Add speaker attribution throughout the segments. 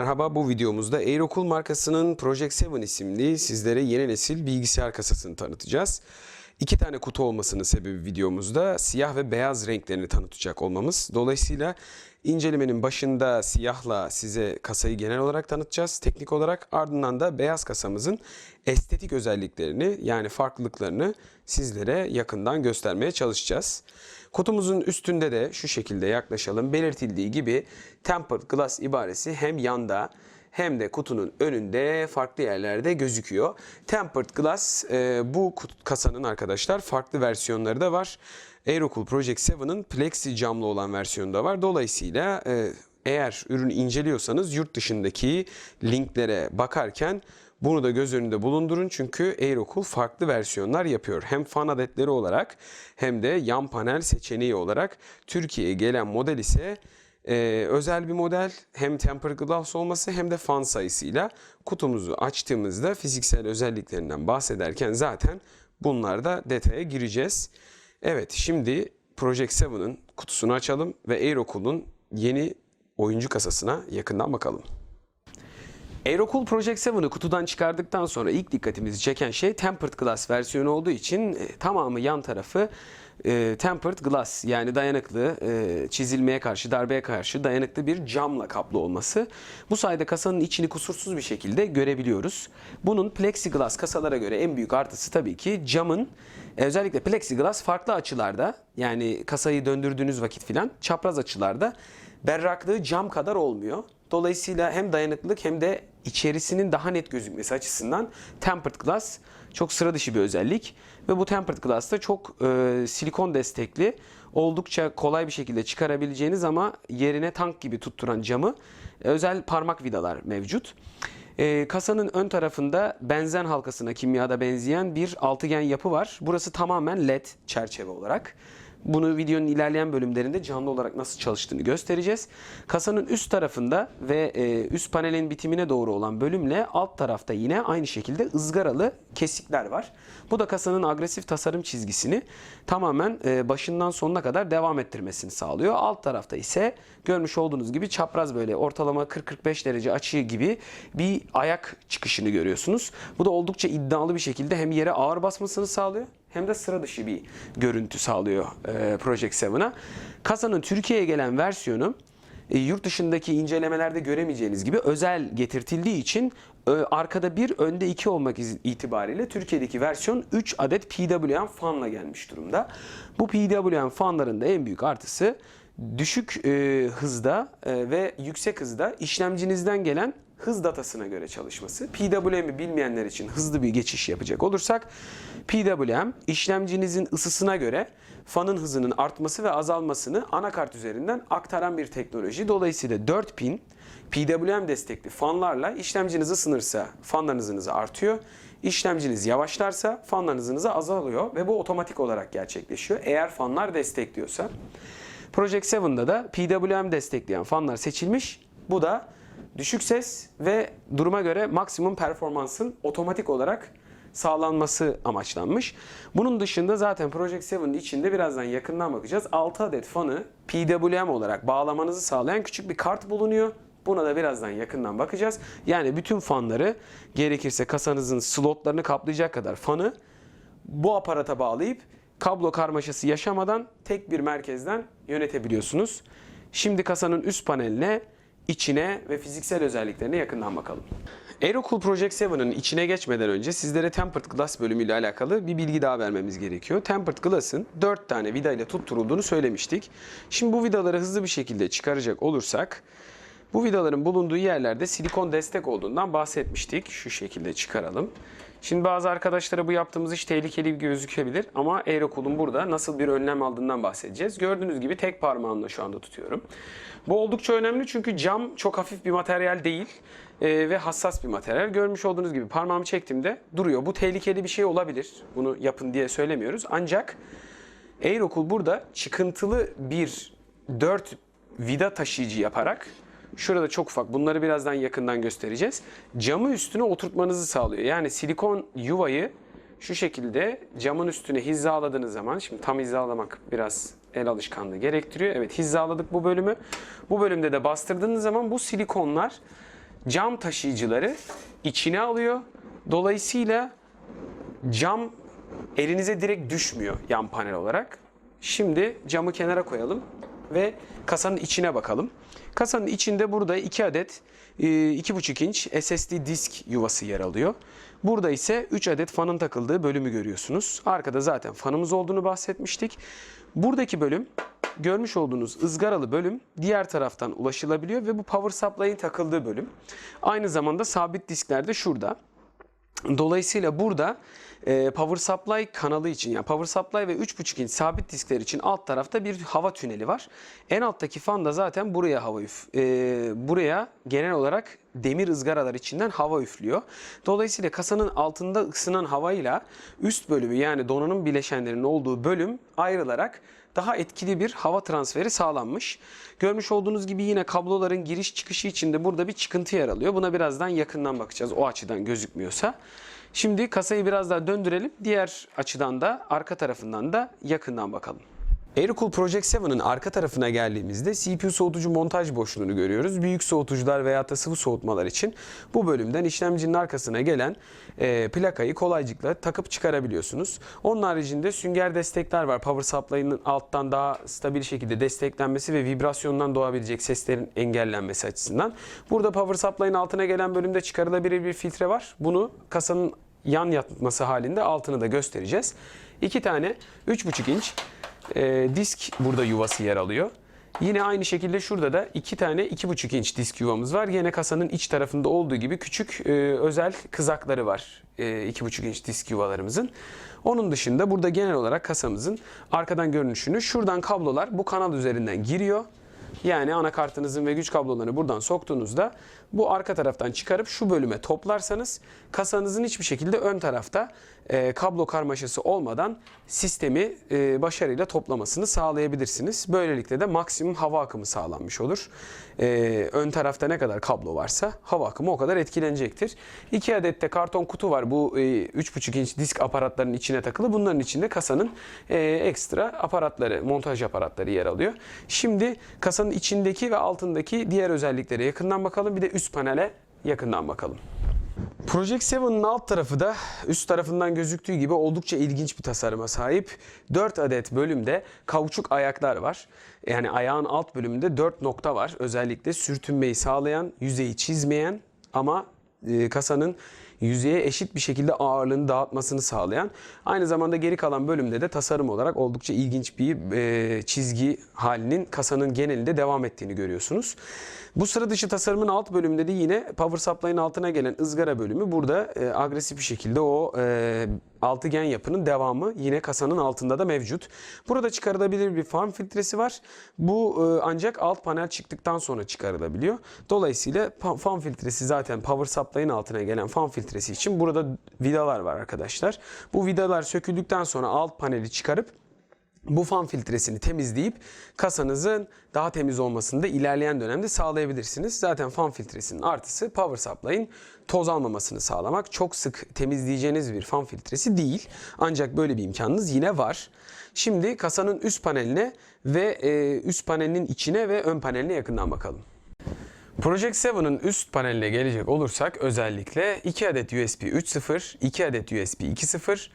Speaker 1: Merhaba bu videomuzda Aerocool markasının Project 7 isimli sizlere yeni nesil bilgisayar kasasını tanıtacağız. İki tane kutu olmasının sebebi videomuzda siyah ve beyaz renklerini tanıtacak olmamız. Dolayısıyla incelemenin başında siyahla size kasayı genel olarak tanıtacağız teknik olarak. Ardından da beyaz kasamızın estetik özelliklerini yani farklılıklarını sizlere yakından göstermeye çalışacağız. Kutumuzun üstünde de şu şekilde yaklaşalım. Belirtildiği gibi tempered glass ibaresi hem yanda hem de kutunun önünde farklı yerlerde gözüküyor. Tempered glass e, bu kasanın arkadaşlar farklı versiyonları da var. Aerocool Project 7'ın plexi camlı olan versiyonu da var. Dolayısıyla e, eğer ürünü inceliyorsanız yurt dışındaki linklere bakarken bunu da göz önünde bulundurun çünkü Aerocool farklı versiyonlar yapıyor. Hem fan adetleri olarak hem de yan panel seçeneği olarak Türkiye'ye gelen model ise e, özel bir model. Hem tempered glass olması hem de fan sayısıyla kutumuzu açtığımızda fiziksel özelliklerinden bahsederken zaten bunlarda detaya gireceğiz. Evet şimdi Project 7'ın kutusunu açalım ve Aerocool'un yeni oyuncu kasasına yakından bakalım. Aerocool Project 7'ı kutudan çıkardıktan sonra ilk dikkatimizi çeken şey tempered glass versiyonu olduğu için e, tamamı yan tarafı e, tempered glass yani dayanıklı e, çizilmeye karşı darbeye karşı dayanıklı bir camla kaplı olması. Bu sayede kasanın içini kusursuz bir şekilde görebiliyoruz. Bunun plexiglass kasalara göre en büyük artısı tabii ki camın e, özellikle plexiglass farklı açılarda yani kasayı döndürdüğünüz vakit filan çapraz açılarda berraklığı cam kadar olmuyor. Dolayısıyla hem dayanıklılık hem de içerisinin daha net gözükmesi açısından tempered glass çok sıra dışı bir özellik. Ve bu tempered glass da çok e, silikon destekli, oldukça kolay bir şekilde çıkarabileceğiniz ama yerine tank gibi tutturan camı e, özel parmak vidalar mevcut. E, kasanın ön tarafında benzen halkasına kimyada benzeyen bir altıgen yapı var. Burası tamamen led çerçeve olarak. Bunu videonun ilerleyen bölümlerinde canlı olarak nasıl çalıştığını göstereceğiz. Kasanın üst tarafında ve e, üst panelin bitimine doğru olan bölümle alt tarafta yine aynı şekilde ızgaralı kesikler var. Bu da kasanın agresif tasarım çizgisini tamamen e, başından sonuna kadar devam ettirmesini sağlıyor. Alt tarafta ise görmüş olduğunuz gibi çapraz böyle ortalama 40-45 derece açı gibi bir ayak çıkışını görüyorsunuz. Bu da oldukça iddialı bir şekilde hem yere ağır basmasını sağlıyor hem de sıra dışı bir görüntü sağlıyor e, Project 7'a. Kasanın Türkiye'ye gelen versiyonu e, yurt dışındaki incelemelerde göremeyeceğiniz gibi özel getirtildiği için e, arkada bir önde iki olmak itibariyle Türkiye'deki versiyon 3 adet PWM fanla gelmiş durumda. Bu PWM fanların da en büyük artısı düşük e, hızda e, ve yüksek hızda işlemcinizden gelen hız datasına göre çalışması. PWM'i bilmeyenler için hızlı bir geçiş yapacak olursak PWM işlemcinizin ısısına göre fanın hızının artması ve azalmasını anakart üzerinden aktaran bir teknoloji. Dolayısıyla 4 pin PWM destekli fanlarla işlemciniz ısınırsa fanlarınızın hızı artıyor. İşlemciniz yavaşlarsa fanlarınızın hızı azalıyor ve bu otomatik olarak gerçekleşiyor. Eğer fanlar destekliyorsa. Project 7'da da PWM destekleyen fanlar seçilmiş. Bu da düşük ses ve duruma göre maksimum performansın otomatik olarak sağlanması amaçlanmış. Bunun dışında zaten Project 7'in içinde birazdan yakından bakacağız. 6 adet fanı PWM olarak bağlamanızı sağlayan küçük bir kart bulunuyor. Buna da birazdan yakından bakacağız. Yani bütün fanları gerekirse kasanızın slotlarını kaplayacak kadar fanı bu aparata bağlayıp kablo karmaşası yaşamadan tek bir merkezden yönetebiliyorsunuz. Şimdi kasanın üst paneline, içine ve fiziksel özelliklerine yakından bakalım. Aerocool Project 7'ın içine geçmeden önce sizlere Tempered Glass bölümüyle alakalı bir bilgi daha vermemiz gerekiyor. Tempered Glass'ın 4 tane vida ile tutturulduğunu söylemiştik. Şimdi bu vidaları hızlı bir şekilde çıkaracak olursak bu vidaların bulunduğu yerlerde silikon destek olduğundan bahsetmiştik. Şu şekilde çıkaralım. Şimdi bazı arkadaşlara bu yaptığımız iş tehlikeli gözükebilir ama Aerocool'un burada nasıl bir önlem aldığından bahsedeceğiz. Gördüğünüz gibi tek parmağımla şu anda tutuyorum. Bu oldukça önemli çünkü cam çok hafif bir materyal değil e, ve hassas bir materyal. Görmüş olduğunuz gibi parmağımı çektiğimde duruyor. Bu tehlikeli bir şey olabilir. Bunu yapın diye söylemiyoruz. Ancak Aerocool burada çıkıntılı bir 4 vida taşıyıcı yaparak şurada çok ufak bunları birazdan yakından göstereceğiz. Camı üstüne oturtmanızı sağlıyor. Yani silikon yuvayı şu şekilde camın üstüne hizaladığınız zaman şimdi tam hizalamak biraz el alışkanlığı gerektiriyor. Evet hizaladık bu bölümü. Bu bölümde de bastırdığınız zaman bu silikonlar cam taşıyıcıları içine alıyor. Dolayısıyla cam elinize direkt düşmüyor yan panel olarak. Şimdi camı kenara koyalım ve kasanın içine bakalım. Kasanın içinde burada 2 adet e, 2,5 inç SSD disk yuvası yer alıyor. Burada ise 3 adet fanın takıldığı bölümü görüyorsunuz. Arkada zaten fanımız olduğunu bahsetmiştik. Buradaki bölüm görmüş olduğunuz ızgaralı bölüm diğer taraftan ulaşılabiliyor ve bu power supply'in takıldığı bölüm. Aynı zamanda sabit diskler de şurada. Dolayısıyla burada e, Power Supply kanalı için yani Power Supply ve 3.5 inç sabit diskler için alt tarafta bir hava tüneli var. En alttaki fan da zaten buraya hava üf, e, buraya genel olarak demir ızgaralar içinden hava üflüyor. Dolayısıyla kasanın altında ısınan havayla üst bölümü yani donanım bileşenlerinin olduğu bölüm ayrılarak daha etkili bir hava transferi sağlanmış. Görmüş olduğunuz gibi yine kabloların giriş çıkışı için de burada bir çıkıntı yer alıyor. Buna birazdan yakından bakacağız o açıdan gözükmüyorsa. Şimdi kasayı biraz daha döndürelim. Diğer açıdan da arka tarafından da yakından bakalım. Aerocool Project 7'ın arka tarafına geldiğimizde CPU soğutucu montaj boşluğunu görüyoruz. Büyük soğutucular veya da sıvı soğutmalar için bu bölümden işlemcinin arkasına gelen e, plakayı kolaycıkla takıp çıkarabiliyorsunuz. Onun haricinde sünger destekler var. Power supply'ın alttan daha stabil şekilde desteklenmesi ve vibrasyondan doğabilecek seslerin engellenmesi açısından. Burada power supply'ın altına gelen bölümde çıkarılabilir bir filtre var. Bunu kasanın yan yatması halinde altını da göstereceğiz. İki tane 3,5 inç e, disk burada yuvası yer alıyor. Yine aynı şekilde şurada da iki tane 2,5 inç disk yuvamız var. Yine kasanın iç tarafında olduğu gibi küçük e, özel kızakları var e, 2,5 inç disk yuvalarımızın. Onun dışında burada genel olarak kasamızın arkadan görünüşünü şuradan kablolar bu kanal üzerinden giriyor. Yani anakartınızın ve güç kablolarını buradan soktuğunuzda bu arka taraftan çıkarıp şu bölüme toplarsanız kasanızın hiçbir şekilde ön tarafta e, kablo karmaşası olmadan sistemi e, başarıyla toplamasını sağlayabilirsiniz. Böylelikle de maksimum hava akımı sağlanmış olur. E, ön tarafta ne kadar kablo varsa hava akımı o kadar etkilenecektir. İki adet de karton kutu var bu e, 3,5 inç disk aparatlarının içine takılı. Bunların içinde kasanın e, ekstra aparatları, montaj aparatları yer alıyor. Şimdi kasanın içindeki ve altındaki diğer özelliklere yakından bakalım. Bir de üst panele yakından bakalım. Project 7'ın alt tarafı da üst tarafından gözüktüğü gibi oldukça ilginç bir tasarıma sahip. 4 adet bölümde kauçuk ayaklar var. Yani ayağın alt bölümünde 4 nokta var. Özellikle sürtünmeyi sağlayan, yüzeyi çizmeyen ama e, kasanın yüzeye eşit bir şekilde ağırlığını dağıtmasını sağlayan. Aynı zamanda geri kalan bölümde de tasarım olarak oldukça ilginç bir e, çizgi halinin kasanın genelinde devam ettiğini görüyorsunuz. Bu sıra dışı tasarımın alt bölümünde de yine power supply'ın altına gelen ızgara bölümü burada e, agresif bir şekilde o e, altıgen yapının devamı yine kasanın altında da mevcut. Burada çıkarılabilir bir fan filtresi var. Bu e, ancak alt panel çıktıktan sonra çıkarılabiliyor. Dolayısıyla fan filtresi zaten power supply'ın altına gelen fan filtresi için burada vidalar var arkadaşlar. Bu vidalar söküldükten sonra alt paneli çıkarıp bu fan filtresini temizleyip kasanızın daha temiz olmasını da ilerleyen dönemde sağlayabilirsiniz. Zaten fan filtresinin artısı power supply'ın toz almamasını sağlamak. Çok sık temizleyeceğiniz bir fan filtresi değil. Ancak böyle bir imkanınız yine var. Şimdi kasanın üst paneline ve e, üst panelinin içine ve ön paneline yakından bakalım. Project 7'ın üst paneline gelecek olursak özellikle 2 adet USB 3.0, 2 adet USB 2.0,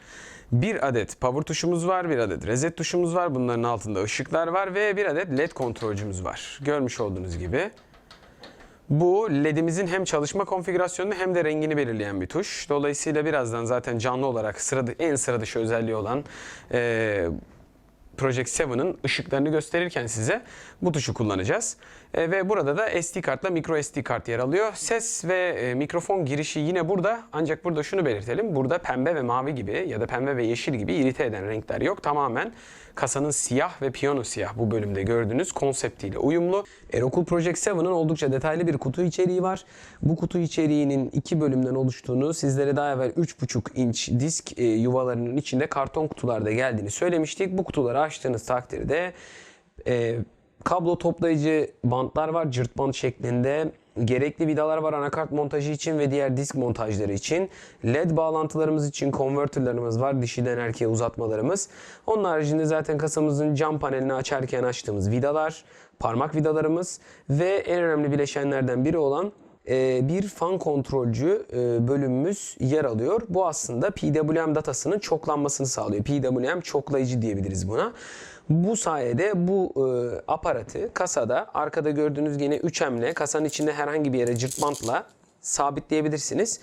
Speaker 1: 1 adet power tuşumuz var, 1 adet reset tuşumuz var. Bunların altında ışıklar var ve 1 adet led kontrolcümüz var. Görmüş olduğunuz gibi. Bu LED'imizin hem çalışma konfigürasyonunu hem de rengini belirleyen bir tuş. Dolayısıyla birazdan zaten canlı olarak sıra, en sıra dışı özelliği olan e, Project 7'ın ışıklarını gösterirken size bu tuşu kullanacağız. E, ve burada da SD kartla micro SD kart yer alıyor. Ses ve e, mikrofon girişi yine burada. Ancak burada şunu belirtelim. Burada pembe ve mavi gibi ya da pembe ve yeşil gibi irite eden renkler yok. Tamamen kasanın siyah ve piyano siyah bu bölümde gördüğünüz konseptiyle uyumlu. Aerocool Project 7'ın oldukça detaylı bir kutu içeriği var. Bu kutu içeriğinin iki bölümden oluştuğunu sizlere daha evvel 3,5 inç disk e, yuvalarının içinde karton kutularda geldiğini söylemiştik. Bu kutuları açtığınız takdirde e, kablo toplayıcı bantlar var cırt bant şeklinde. Gerekli vidalar var anakart montajı için ve diğer disk montajları için. LED bağlantılarımız için konvertörlerimiz var. Dişiden erkeğe uzatmalarımız. Onun haricinde zaten kasamızın cam panelini açarken açtığımız vidalar, parmak vidalarımız ve en önemli bileşenlerden biri olan
Speaker 2: bir fan kontrolcü e, bölümümüz yer alıyor. Bu aslında PWM datasının çoklanmasını sağlıyor. PWM çoklayıcı diyebiliriz buna. Bu sayede bu e, aparatı kasada arkada gördüğünüz yine 3M'le kasanın içinde herhangi bir yere cırt bantla sabitleyebilirsiniz.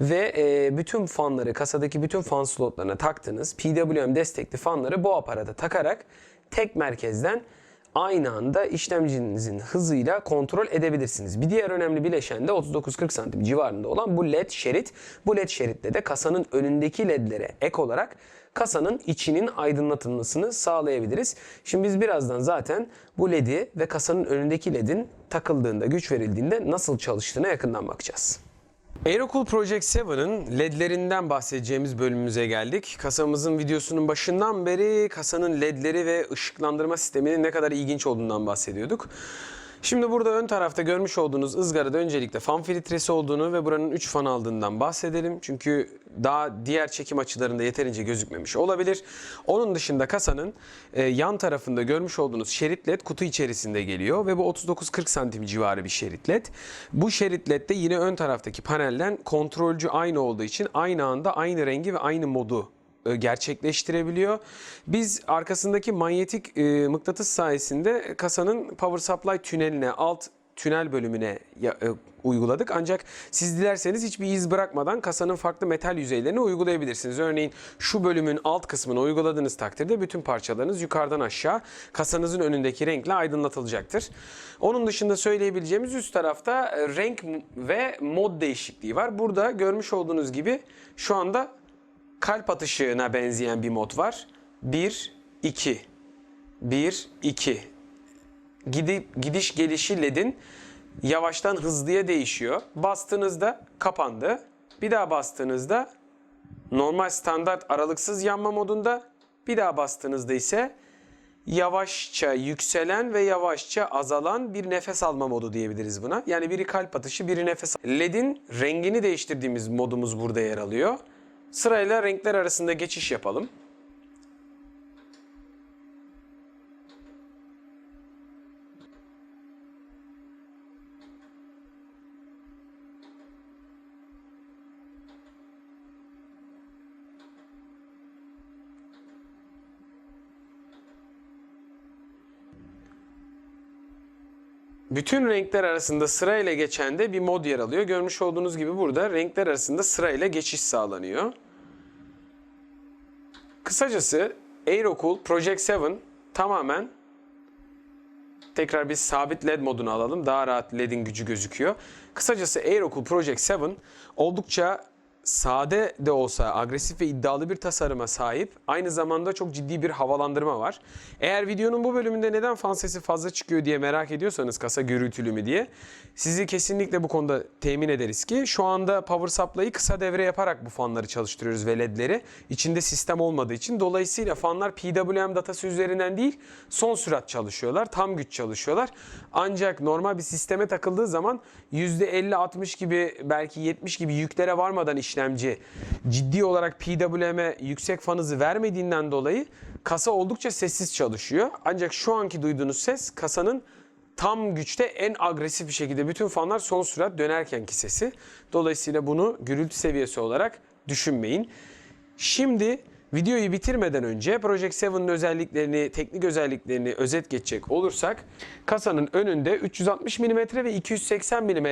Speaker 2: Ve e, bütün fanları kasadaki bütün fan slotlarına taktığınız PWM destekli fanları bu aparata takarak tek merkezden aynı anda işlemcinizin hızıyla kontrol edebilirsiniz. Bir diğer önemli bileşen de 39-40 santim civarında olan bu led şerit. Bu led şeritle de kasanın önündeki ledlere ek olarak kasanın içinin aydınlatılmasını sağlayabiliriz. Şimdi biz birazdan zaten bu ledi ve kasanın önündeki ledin takıldığında, güç verildiğinde nasıl çalıştığına yakından bakacağız.
Speaker 1: Aerocool Project 7'ın ledlerinden bahsedeceğimiz bölümümüze geldik. Kasamızın videosunun başından beri kasanın ledleri ve ışıklandırma sisteminin ne kadar ilginç olduğundan bahsediyorduk. Şimdi burada ön tarafta görmüş olduğunuz ızgarada öncelikle fan filtresi olduğunu ve buranın 3 fan aldığından bahsedelim. Çünkü daha diğer çekim açılarında yeterince gözükmemiş olabilir. Onun dışında kasanın e, yan tarafında görmüş olduğunuz şerit led kutu içerisinde geliyor ve bu 39-40 santim civarı bir şerit led. Bu şerit led de yine ön taraftaki panelden kontrolcü aynı olduğu için aynı anda aynı rengi ve aynı modu gerçekleştirebiliyor. Biz arkasındaki manyetik e, mıknatıs sayesinde kasanın power supply tüneline, alt tünel bölümüne e, uyguladık. Ancak siz dilerseniz hiçbir iz bırakmadan kasanın farklı metal yüzeylerine uygulayabilirsiniz. Örneğin şu bölümün alt kısmını uyguladığınız takdirde bütün parçalarınız yukarıdan aşağı kasanızın önündeki renkle aydınlatılacaktır. Onun dışında söyleyebileceğimiz üst tarafta e, renk ve mod değişikliği var. Burada görmüş olduğunuz gibi şu anda kalp atışına benzeyen bir mod var. 1 2 1 2 Gidip gidiş gelişi ledin yavaştan hızlıya değişiyor. Bastığınızda kapandı. Bir daha bastığınızda normal standart aralıksız yanma modunda. Bir daha bastığınızda ise yavaşça yükselen ve yavaşça azalan bir nefes alma modu diyebiliriz buna. Yani biri kalp atışı, biri nefes LED'in rengini değiştirdiğimiz modumuz burada yer alıyor. Sırayla renkler arasında geçiş yapalım. Bütün renkler arasında sırayla geçen de bir mod yer alıyor. Görmüş olduğunuz gibi burada renkler arasında sırayla geçiş sağlanıyor. Kısacası Aerocool Project 7 tamamen tekrar bir sabit led modunu alalım. Daha rahat ledin gücü gözüküyor. Kısacası Aerocool Project 7 oldukça sade de olsa agresif ve iddialı bir tasarıma sahip. Aynı zamanda çok ciddi bir havalandırma var. Eğer videonun bu bölümünde neden fan sesi fazla çıkıyor diye merak ediyorsanız kasa gürültülü mü diye sizi kesinlikle bu konuda temin ederiz ki şu anda power supply'ı kısa devre yaparak bu fanları çalıştırıyoruz ve ledleri. İçinde sistem olmadığı için dolayısıyla fanlar PWM datası üzerinden değil son sürat çalışıyorlar. Tam güç çalışıyorlar. Ancak normal bir sisteme takıldığı zaman %50-60 gibi belki 70 gibi yüklere varmadan işlemci ciddi olarak PWM'e yüksek fan hızı vermediğinden dolayı kasa oldukça sessiz çalışıyor. Ancak şu anki duyduğunuz ses kasanın tam güçte en agresif bir şekilde bütün fanlar son sürat dönerkenki sesi. Dolayısıyla bunu gürültü seviyesi olarak düşünmeyin. Şimdi videoyu bitirmeden önce Project 7'ın özelliklerini, teknik özelliklerini özet geçecek olursak kasanın önünde 360 mm ve 280 mm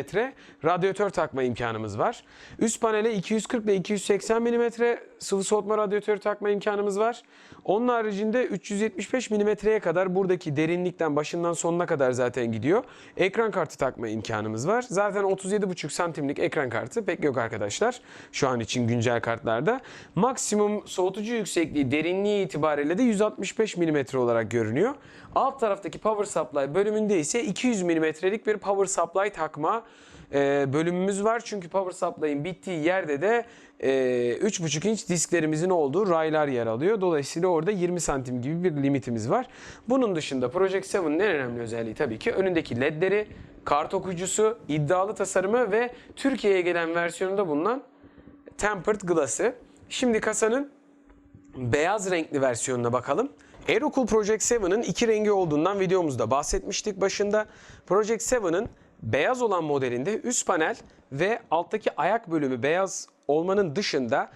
Speaker 1: radyatör takma imkanımız var. Üst panele 240 ile 280 mm sıvı soğutma radyatörü takma imkanımız var. Onun haricinde 375 mm'ye kadar buradaki derinlikten başından sonuna kadar zaten gidiyor. Ekran kartı takma imkanımız var. Zaten 37,5 santimlik ekran kartı pek yok arkadaşlar. Şu an için güncel kartlarda. Maksimum soğutucu yüksekliği derinliği itibariyle de 165 mm olarak görünüyor. Alt taraftaki power supply bölümünde ise 200 mm'lik bir power supply takma e, bölümümüz var. Çünkü power supply'ın bittiği yerde de e, 3,5 inç disklerimizin olduğu raylar yer alıyor. Dolayısıyla orada 20 santim gibi bir limitimiz var. Bunun dışında Project 7'nin en önemli özelliği tabii ki önündeki ledleri, kart okuyucusu, iddialı tasarımı ve Türkiye'ye gelen versiyonunda bulunan tempered glass'ı. Şimdi kasanın beyaz renkli versiyonuna bakalım. Aerocool Project 7'ın iki rengi olduğundan videomuzda bahsetmiştik başında. Project 7'ın Beyaz olan modelinde üst panel ve alttaki ayak bölümü beyaz olmanın dışında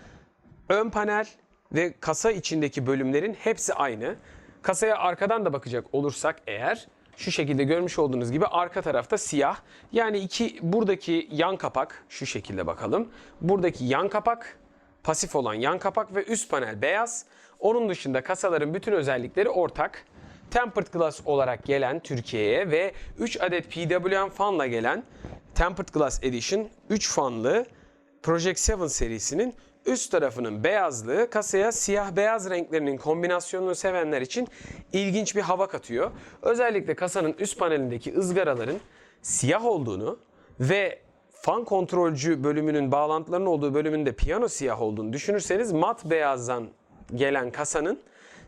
Speaker 1: ön panel ve kasa içindeki bölümlerin hepsi aynı. Kasaya arkadan da bakacak olursak eğer şu şekilde görmüş olduğunuz gibi arka tarafta siyah. Yani iki buradaki yan kapak şu şekilde bakalım. Buradaki yan kapak pasif olan yan kapak ve üst panel beyaz. Onun dışında kasaların bütün özellikleri ortak. Tempered Glass olarak gelen Türkiye'ye ve 3 adet PWM fanla gelen Tempered Glass Edition 3 fanlı Project 7 serisinin üst tarafının beyazlığı kasaya siyah beyaz renklerinin kombinasyonunu sevenler için ilginç bir hava katıyor. Özellikle kasanın üst panelindeki ızgaraların siyah olduğunu ve fan kontrolcü bölümünün bağlantılarının olduğu bölümünde piyano siyah olduğunu düşünürseniz mat beyazdan gelen kasanın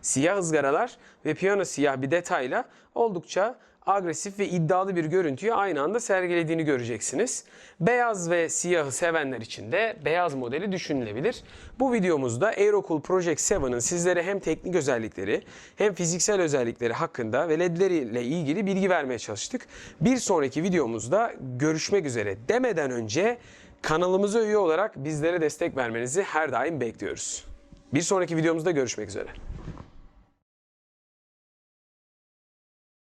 Speaker 1: siyah ızgaralar ve piyano siyah bir detayla oldukça agresif ve iddialı bir görüntüyü aynı anda sergilediğini göreceksiniz. Beyaz ve siyahı sevenler için de beyaz modeli düşünülebilir. Bu videomuzda Aerocool Project 7'ın sizlere hem teknik özellikleri hem fiziksel özellikleri hakkında ve ledleriyle ilgili bilgi vermeye çalıştık. Bir sonraki videomuzda görüşmek üzere demeden önce kanalımıza üye olarak bizlere destek vermenizi her daim bekliyoruz. Bir sonraki videomuzda görüşmek üzere.